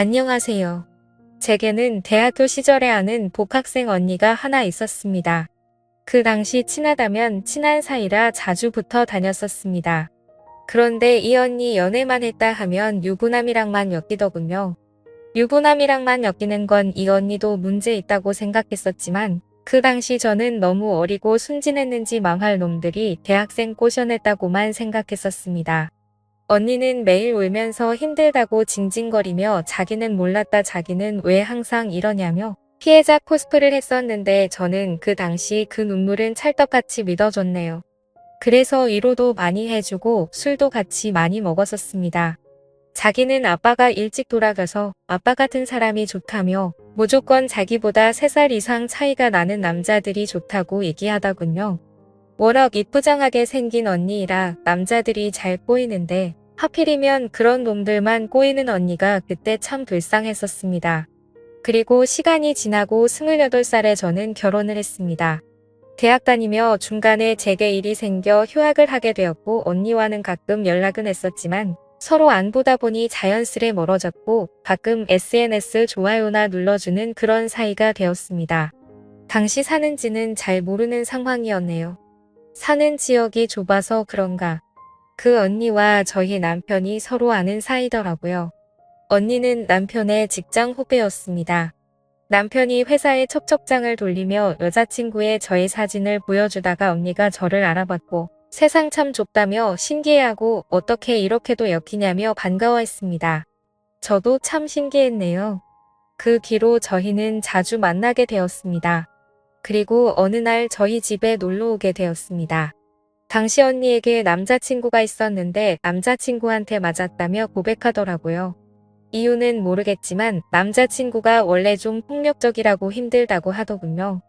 안녕하세요. 제게는 대학교 시절에 아는 복학생 언니가 하나 있었습니다. 그 당시 친하다면 친한 사이라 자주 붙어 다녔었습니다. 그런데 이 언니 연애만 했다 하면 유부남이랑만 엮이더군요. 유부남이랑만 엮이는 건 이 언니도 문제 있다고 생각했었지만 그 당시 저는 너무 어리고 순진했는지 망할 놈들이 대학생 꼬셔냈다고만 생각했었습니다. 언니는 매일 울면서 힘들다고 징징거리며 자기는 몰랐다 자기는 왜 항상 이러냐며 피해자 코스프를 했었는데 저는 그 당시 그 눈물은 찰떡같이 믿어줬네요. 그래서 위로도 많이 해주고 술도 같이 많이 먹었었습니다. 자기는 아빠가 일찍 돌아가서 아빠 같은 사람이 좋다며 무조건 자기보다 3살 이상 차이가 나는 남자들이 좋다고 얘기하더군요. 워낙 이쁘장하게 생긴 언니이라 남자들이 잘 꼬이는데 하필이면 그런 놈들만 꼬이는 언니가 그때 참 불쌍했었습니다. 그리고 시간이 지나고 28살에 저는 결혼을 했습니다. 대학 다니며 중간에 제게 일이 생겨 휴학을 하게 되었고 언니와는 가끔 연락은 했었지만 서로 안 보다 보니 자연스레 멀어졌고 가끔 SNS 좋아요나 눌러주는 그런 사이가 되었습니다. 당시 사는지는 잘 모르는 상황이었네요. 사는 지역이 좁아서 그런가. 그 언니와 저희 남편이 서로 아는 사이더라고요. 언니는 남편의 직장 후배였습니다. 남편이 회사에 첩첩장을 돌리며 여자친구의 저의 사진을 보여주다가 언니가 저를 알아봤고 세상 참 좁다며 신기해하고 어떻게 이렇게도 엮이냐며 반가워했습니다. 저도 참 신기했네요. 그 뒤로 저희는 자주 만나게 되었습니다. 그리고 어느 날 저희 집에 놀러 오게 되었습니다. 당시 언니에게 남자친구가 있었는데 남자친구한테 맞았다며 고백하더라고요. 이유는 모르겠지만 남자친구가 원래 좀 폭력적이라고 힘들다고 하더군요.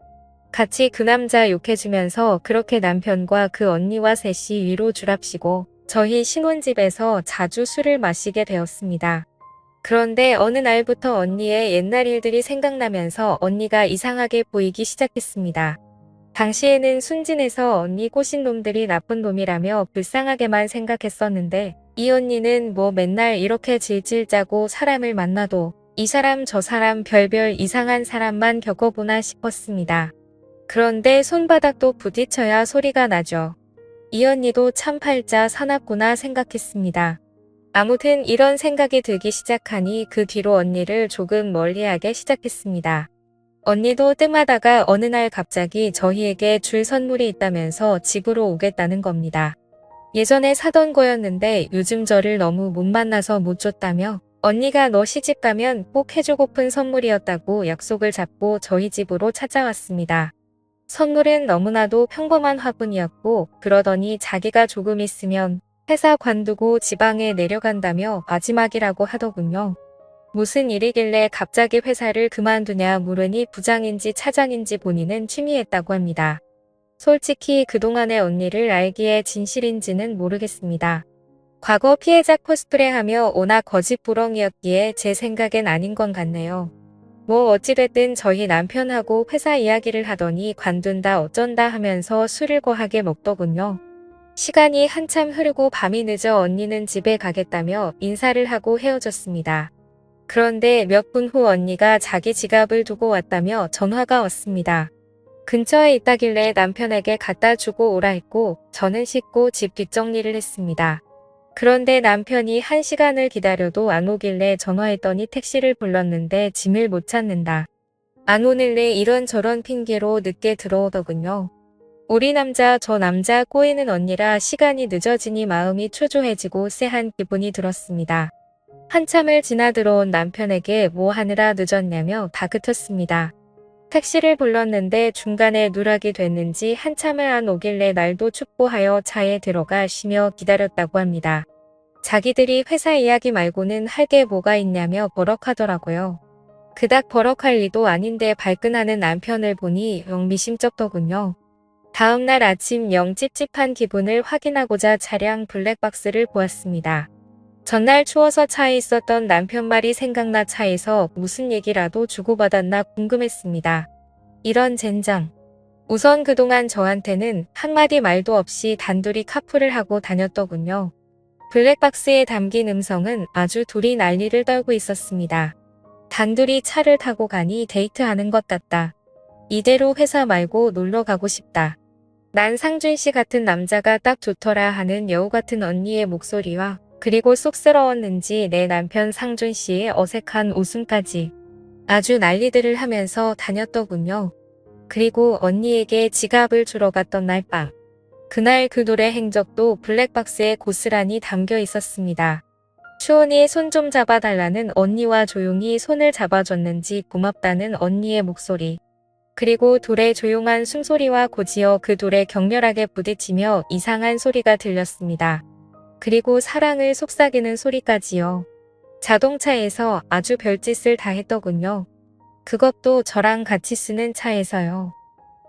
같이 그 남자 욕해주면서 그렇게 남편과 그 언니와 셋이 위로 주랍시고 저희 신혼집에서 자주 술을 마시게 되었습니다. 그런데 어느 날부터 언니의 옛날 일들이 생각나면서 언니가 이상하게 보이기 시작했습니다. 당시에는 순진해서 언니 꼬신 놈들이 나쁜 놈이라며 불쌍하게만 생각했었는데 이 언니는 뭐 맨날 이렇게 질질 짜고 사람을 만나도 이 사람 저 사람 별별 이상한 사람만 겪어보나 싶었습니다. 그런데 손바닥도 부딪혀야 소리가 나죠. 이 언니도 참 팔자 사납구나 생각했습니다. 아무튼 이런 생각이 들기 시작하니 그 뒤로 언니를 조금 멀리하게 시작했습니다. 언니도 뜸하다가 어느 날 갑자기 저희에게 줄 선물이 있다면서 집으로 오겠다는 겁니다. 예전에 사던 거였는데 요즘 저를 너무 못 만나서 못 줬다며 언니가 너 시집 가면 꼭 해주고픈 선물이었다고 약속을 잡고 저희 집으로 찾아왔습니다. 선물은 너무나도 평범한 화분이었고 그러더니 자기가 조금 있으면 회사 관두고 지방에 내려간다며 마지막이라고 하더군요. 무슨 일이길래 갑자기 회사를 그만두냐 물으니 부장인지 차장인지 본인은 취미했다고 합니다. 솔직히 그동안의 언니를 알기에 진실인지는 모르겠습니다. 과거 피해자 코스프레하며 워낙 거짓부렁이었기에 제 생각엔 아닌 건 같네요. 뭐 어찌됐든 저희 남편하고 회사 이야기를 하더니 관둔다 어쩐다 하면서 술을 거하게 먹더군요. 시간이 한참 흐르고 밤이 늦어 언니는 집에 가겠다며 인사를 하고 헤어졌습니다. 그런데 몇 분 후 언니가 자기 지갑을 두고 왔다며 전화가 왔습니다. 근처에 있다길래 남편에게 갖다 주고 오라 했고 저는 씻고 집 뒷정리를 했습니다. 그런데 남편이 한 시간을 기다려도 안 오길래 전화했더니 택시를 불렀는데 짐을 못 찾는다. 안 오늘래 이런저런 핑계로 늦게 들어오더군요. 우리 남자 저 남자 꼬이는 언니라 시간이 늦어지니 마음이 초조해지고 쎄한 기분이 들었습니다. 한참을 지나 들어온 남편에게 뭐 하느라 늦었냐며 다그쳤습니다. 택시를 불렀는데 중간에 누락이 됐는지 한참을 안 오길래 날도 춥고 하여 차에 들어가 쉬며 기다렸다고 합니다. 자기들이 회사 이야기 말고는 할 게 뭐가 있냐며 버럭하더라고요. 그닥 버럭할 리도 아닌데 발끈하는 남편을 보니 영 미심쩍더군요. 다음날 아침 영 찝찝한 기분을 확인하고자 차량 블랙박스를 보았습니다. 전날 추워서 차에 있었던 남편 말이 생각나 차에서 무슨 얘기라도 주고받았나 궁금했습니다. 이런 젠장. 우선 그동안 저한테는 한마디 말도 없이 단둘이 카풀을 하고 다녔더군요. 블랙박스에 담긴 음성은 아주 둘이 난리를 떨고 있었습니다. 단둘이 차를 타고 가니 데이트하는 것 같다. 이대로 회사 말고 놀러 가고 싶다. 난 상준 씨 같은 남자가 딱 좋더라 하는 여우 같은 언니의 목소리와 그리고 쑥스러웠는지 내 남편 상준 씨의 어색한 웃음까지 아주 난리들을 하면서 다녔더군요. 그리고 언니에게 지갑을 주러 갔던 날 밤. 그날 그 노래 행적도 블랙박스에 고스란히 담겨 있었습니다. 추온이 손 좀 잡아달라는 언니와 조용히 손을 잡아줬는지 고맙다는 언니의 목소리. 그리고 돌의 조용한 숨소리와 고지어 그 돌에 격렬하게 부딪히며 이상한 소리가 들렸습니다. 그리고 사랑을 속삭이는 소리까지요. 자동차에서 아주 별짓을 다 했더군요. 그것도 저랑 같이 쓰는 차에서요.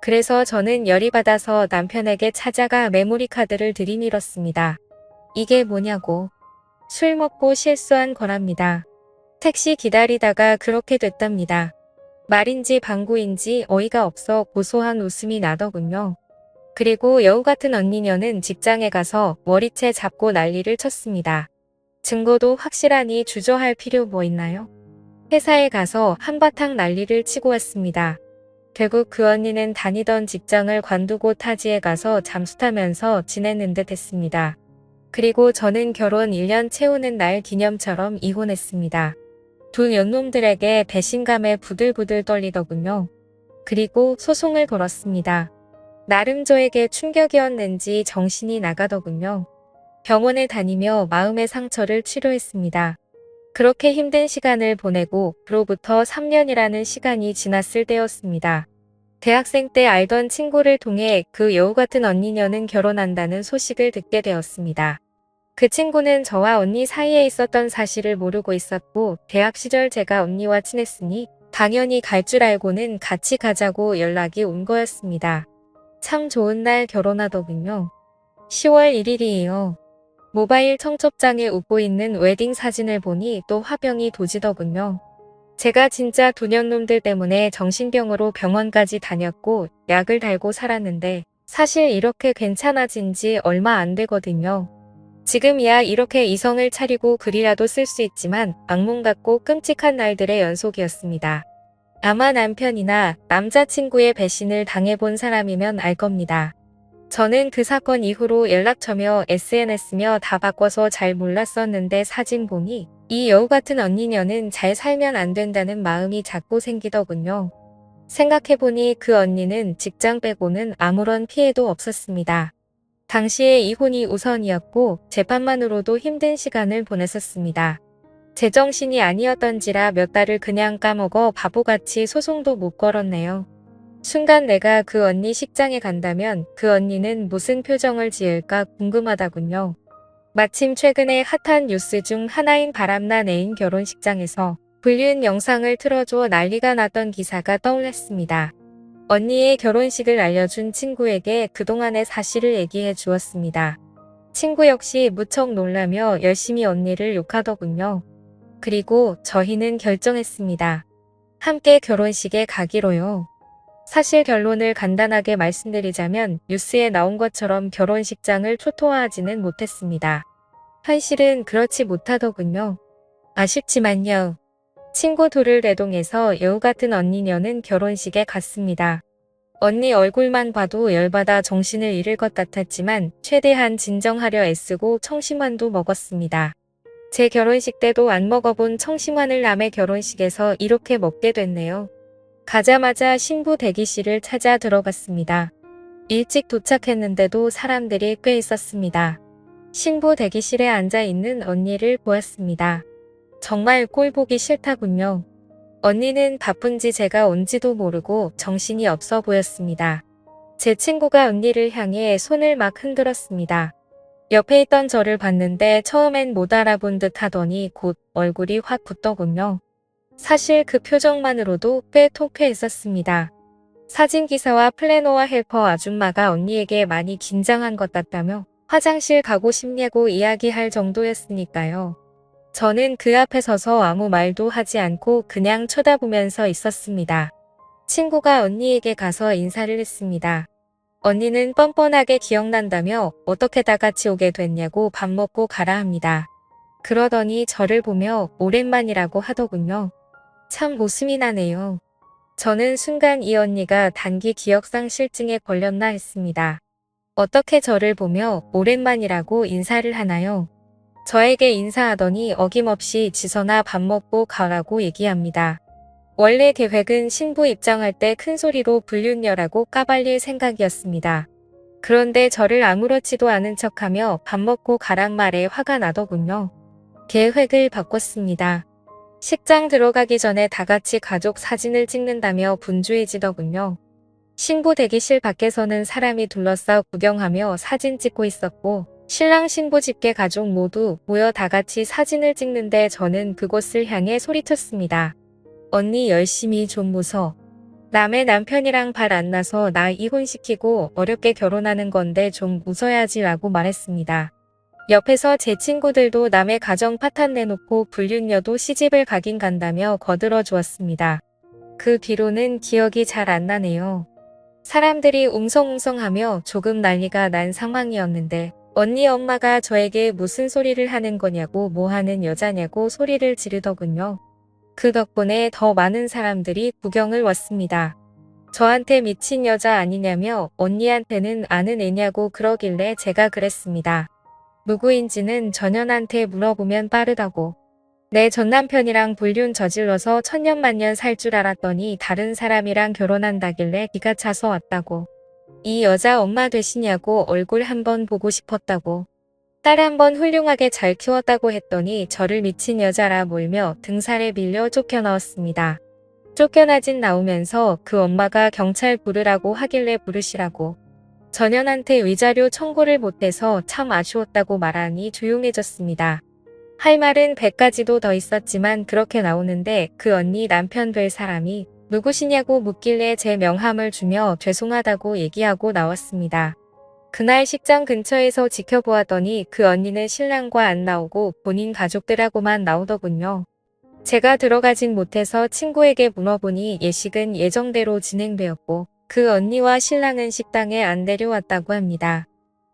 그래서 저는 열이 받아서 남편에게 찾아가 메모리 카드를 들이밀었습니다. 이게 뭐냐고. 술 먹고 실수한 거랍니다. 택시 기다리다가 그렇게 됐답니다. 말인지 방구인지 어이가 없어 고소한 웃음이 나더군요. 그리고 여우 같은 언니녀는 직장에 가서 머리채 잡고 난리를 쳤습니다. 증거도 확실하니 주저할 필요 뭐 있나요? 회사에 가서 한바탕 난리를 치고 왔습니다. 결국 그 언니는 다니던 직장을 관두고 타지에 가서 잠수 타면서 지내는 듯 했습니다. 그리고 저는 결혼 1년 채우는 날 기념처럼 이혼했습니다. 두 연놈들에게 배신감에 부들부들 떨리더군요. 그리고 소송을 걸었습니다. 나름 저에게 충격이었는지 정신이 나가더군요. 병원에 다니며 마음의 상처를 치료했습니다. 그렇게 힘든 시간을 보내고 그로부터 3년이라는 시간이 지났을 때였습니다. 대학생 때 알던 친구를 통해 그 여우 같은 언니녀는 결혼한다는 소식을 듣게 되었습니다. 그 친구는 저와 언니 사이에 있었던 사실을 모르고 있었고 대학 시절 제가 언니와 친했으니 당연히 갈 줄 알고는 같이 가자고 연락이 온 거였습니다. 참 좋은 날 결혼하더군요. 10월 1일이에요. 모바일 청첩장에 웃고 있는 웨딩 사진을 보니 또 화병이 도지더군요. 제가 진짜 도년놈들 때문에 정신병으로 병원까지 다녔고 약을 달고 살았는데 사실 이렇게 괜찮아진 지 얼마 안 되거든요. 지금이야 이렇게 이성을 차리고 글이라도 쓸 수 있지만 악몽 같고 끔찍한 날들의 연속이었습니다. 아마 남편이나 남자친구의 배신을 당해본 사람이면 알 겁니다. 저는 그 사건 이후로 연락처며 SNS며 다 바꿔서 잘 몰랐었는데 사진 보니 이 여우 같은 언니녀는 잘 살면 안 된다는 마음이 자꾸 생기더군요. 생각해보니 그 언니는 직장 빼고는 아무런 피해도 없었습니다. 당시에 이혼이 우선이었고 재판만으로도 힘든 시간을 보냈었습니다. 제정신이 아니었던지라 몇 달을 그냥 까먹어 바보같이 소송도 못 걸었네요. 순간 내가 그 언니 식장에 간다면 그 언니는 무슨 표정을 지을까 궁금하다군요. 마침 최근에 핫한 뉴스 중 하나인 바람난 애인 결혼식장에서 불륜 영상을 틀어줘 난리가 났던 기사가 떠올랐습니다. 언니의 결혼식을 알려준 친구에게 그동안의 사실을 얘기해 주었습니다. 친구 역시 무척 놀라며 열심히 언니를 욕하더군요. 그리고 저희는 결정했습니다. 함께 결혼식에 가기로요. 사실 결론을 간단하게 말씀드리자면 뉴스에 나온 것처럼 결혼식장을 초토화하지는 못했습니다. 현실은 그렇지 못하더군요. 아쉽지만요. 친구 둘을 대동해서 여우 같은 언니녀는 결혼식에 갔습니다. 언니 얼굴만 봐도 열받아 정신을 잃을 것 같았지만 최대한 진정하려 애쓰고 청심환도 먹었습니다. 제 결혼식 때도 안 먹어본 청심환을 남의 결혼식에서 이렇게 먹게 됐네요. 가자마자 신부 대기실을 찾아 들어갔습니다. 일찍 도착했는데도 사람들이 꽤 있었습니다. 신부 대기실에 앉아 있는 언니를 보았습니다. 정말 꼴 보기 싫다군요. 언니는 바쁜지 제가 온지도 모르고 정신이 없어 보였습니다. 제 친구가 언니를 향해 손을 막 흔들었습니다. 옆에 있던 저를 봤는데 처음엔 못 알아본 듯 하더니 곧 얼굴이 확 굳더군요. 사실 그 표정만으로도 꽤 통쾌했었습니다. 사진기사와 플래너와 헬퍼 아줌마가 언니에게 많이 긴장한 것 같다며 화장실 가고 싶냐고 이야기할 정도였으니까요. 저는 그 앞에 서서 아무 말도 하지 않고 그냥 쳐다보면서 있었습니다. 친구가 언니에게 가서 인사를 했습니다. 언니는 뻔뻔하게 기억난다며 어떻게 다 같이 오게 됐냐고 밥 먹고 가라 합니다. 그러더니 저를 보며 오랜만이라고 하더군요. 참 웃음이 나네요. 저는 순간 이 언니가 단기 기억상실증에 걸렸나 했습니다. 어떻게 저를 보며 오랜만이라고 인사를 하나요? 저에게 인사하더니 어김없이 지선아 밥 먹고 가라고 얘기합니다. 원래 계획은 신부 입장할 때 큰 소리로 불륜녀라고 까발릴 생각이었습니다. 그런데 저를 아무렇지도 않은 척하며 밥 먹고 가란 말에 화가 나더군요. 계획을 바꿨습니다. 식장 들어가기 전에 다 같이 가족 사진을 찍는다며 분주해지더군요. 신부 대기실 밖에서는 사람이 둘러싸 구경하며 사진 찍고 있었고 신랑 신부 집계 가족 모두 모여 다 같이 사진을 찍는데 저는 그곳을 향해 소리쳤습니다. 언니 열심히 좀 무서. 남의 남편이랑 발 안 나서 나 이혼시키고 어렵게 결혼하는 건데 좀 웃어야지 라고 말했습니다. 옆에서 제 친구들도 남의 가정 파탄 내놓고 불륜녀도 시집을 가긴 간다며 거들어 주었습니다. 그 뒤로는 기억이 잘 안 나네요. 사람들이 웅성웅성하며 조금 난리가 난 상황이었는데 언니 엄마가 저에게 무슨 소리를 하는 거냐고 뭐 하는 여자냐고 소리를 지르더군요. 그 덕분에 더 많은 사람들이 구경을 왔습니다. 저한테 미친 여자 아니냐며 언니한테는 아는 애냐고 그러길래 제가 그랬습니다. 누구인지는 전현한테 물어보면 빠르다고. 내 전남편이랑 불륜 저질러서 천년만년 살 줄 알았더니 다른 사람이랑 결혼한다길래 기가 차서 왔다고. 이 여자 엄마 되시냐고 얼굴 한번 보고 싶었다고. 딸 한 번 훌륭하게 잘 키웠다고 했더니 저를 미친 여자라 몰며 등살에 밀려 쫓겨나왔습니다. 쫓겨나진 나오면서 그 엄마가 경찰 부르라고 하길래 부르시라고. 전현한테 위자료 청구를 못해서 참 아쉬웠다고 말하니 조용해졌습니다. 할 말은 100가지도 더 있었지만 그렇게 나오는데 그 언니 남편 될 사람이 누구시냐고 묻길래 제 명함을 주며 죄송하다고 얘기하고 나왔습니다. 그날 식장 근처에서 지켜보았더니 그 언니는 신랑과 안 나오고 본인 가족들하고만 나오더군요. 제가 들어가진 못해서 친구에게 물어보니 예식은 예정대로 진행되었고 그 언니와 신랑은 식당에 안 내려왔다고 합니다.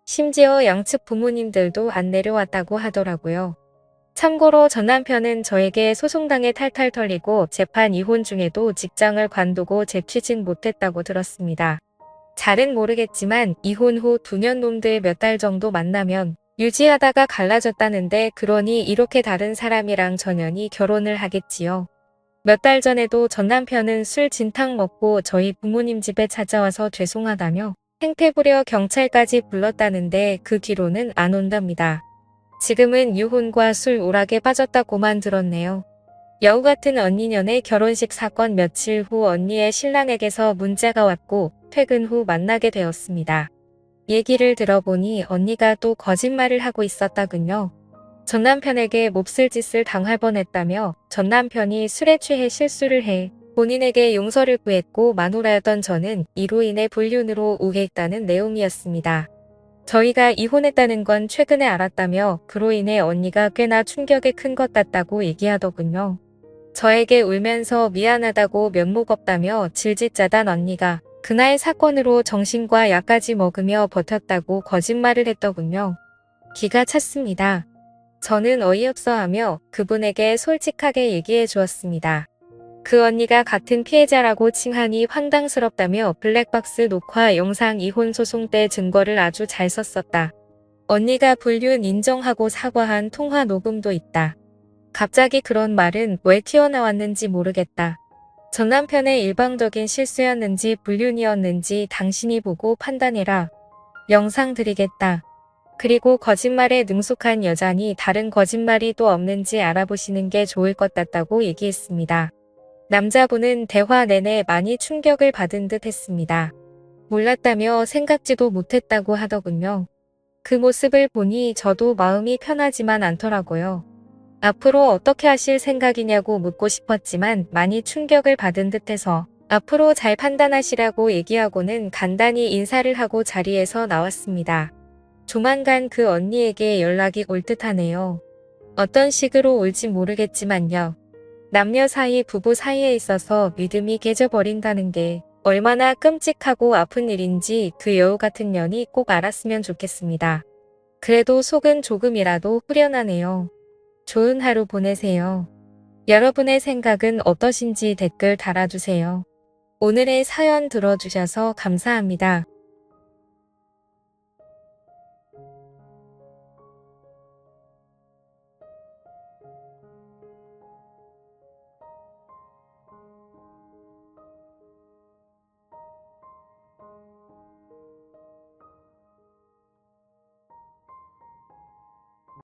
심지어 양측 부모님들도 안 내려왔다고 하더라고요. 참고로 전 남편은 저에게 소송당해 탈탈 털리고 재판 이혼 중에도 직장을 관두고 재취직 못했다고 들었습니다. 잘은 모르겠지만 이혼 후 두 년 놈들 몇 달 정도 만나면 유지하다가 갈라졌다는데 그러니 이렇게 다른 사람이랑 전연이 결혼을 하겠지요. 몇 달 전에도 전 남편은 술 진탕 먹고 저희 부모님 집에 찾아와서 죄송하다며 행태 부려 경찰까지 불렀다는데 그 뒤로는 안 온답니다. 지금은 유혼과 술 오락에 빠졌다고만 들었네요. 여우 같은 언니년의 결혼식 사건 며칠 후 언니의 신랑에게서 문자가 왔고 퇴근 후 만나게 되었습니다. 얘기를 들어보니 언니가 또 거짓말을 하고 있었다군요. 전 남편에게 몹쓸 짓을 당할 뻔했다며 전 남편이 술에 취해 실수를 해 본인에게 용서를 구했고 마누라였던 저는 이로 인해 불륜으로 우회했다는 내용이었습니다. 저희가 이혼했다는 건 최근에 알았다며 그로 인해 언니가 꽤나 충격에 큰것 같다고 얘기하더군요. 저에게 울면서 미안하다고 면목 없다며 질질 짜단 언니가 그날 사건으로 정신과 약까지 먹으며 버텼다고 거짓말을 했더군요. 기가 찼습니다. 저는 어이없어 하며 그분에게 솔직하게 얘기해 주었습니다. 그 언니가 같은 피해자라고 칭하니 황당스럽다며 블랙박스 녹화 영상 이혼 소송 때 증거를 아주 잘 썼었다. 언니가 불륜 인정하고 사과한 통화 녹음도 있다. 갑자기 그런 말은 왜 튀어나왔는지 모르겠다. 전 남편의 일방적인 실수였는지 불륜이었는지 당신이 보고 판단해라. 영상 드리겠다. 그리고 거짓말에 능숙한 여자니 다른 거짓말이 또 없는지 알아보시는 게 좋을 것 같다고 얘기했습니다. 남자분은 대화 내내 많이 충격을 받은 듯 했습니다. 몰랐다며 생각지도 못했다고 하더군요. 그 모습을 보니 저도 마음이 편하지만 않더라고요. 앞으로 어떻게 하실 생각이냐고 묻고 싶었지만 많이 충격을 받은 듯해서 앞으로 잘 판단하시라고 얘기하고는 간단히 인사를 하고 자리에서 나왔습니다. 조만간 그 언니에게 연락이 올 듯하네요. 어떤 식으로 올지 모르겠지만요. 남녀 사이 부부 사이에 있어서 믿음이 깨져버린다는 게 얼마나 끔찍하고 아픈 일인지 그 여우 같은 년이 꼭 알았으면 좋겠습니다. 그래도 속은 조금이라도 후련하네요. 좋은 하루 보내세요. 여러분의 생각은 어떠신지 댓글 달아주세요. 오늘의 사연 들어주셔서 감사합니다.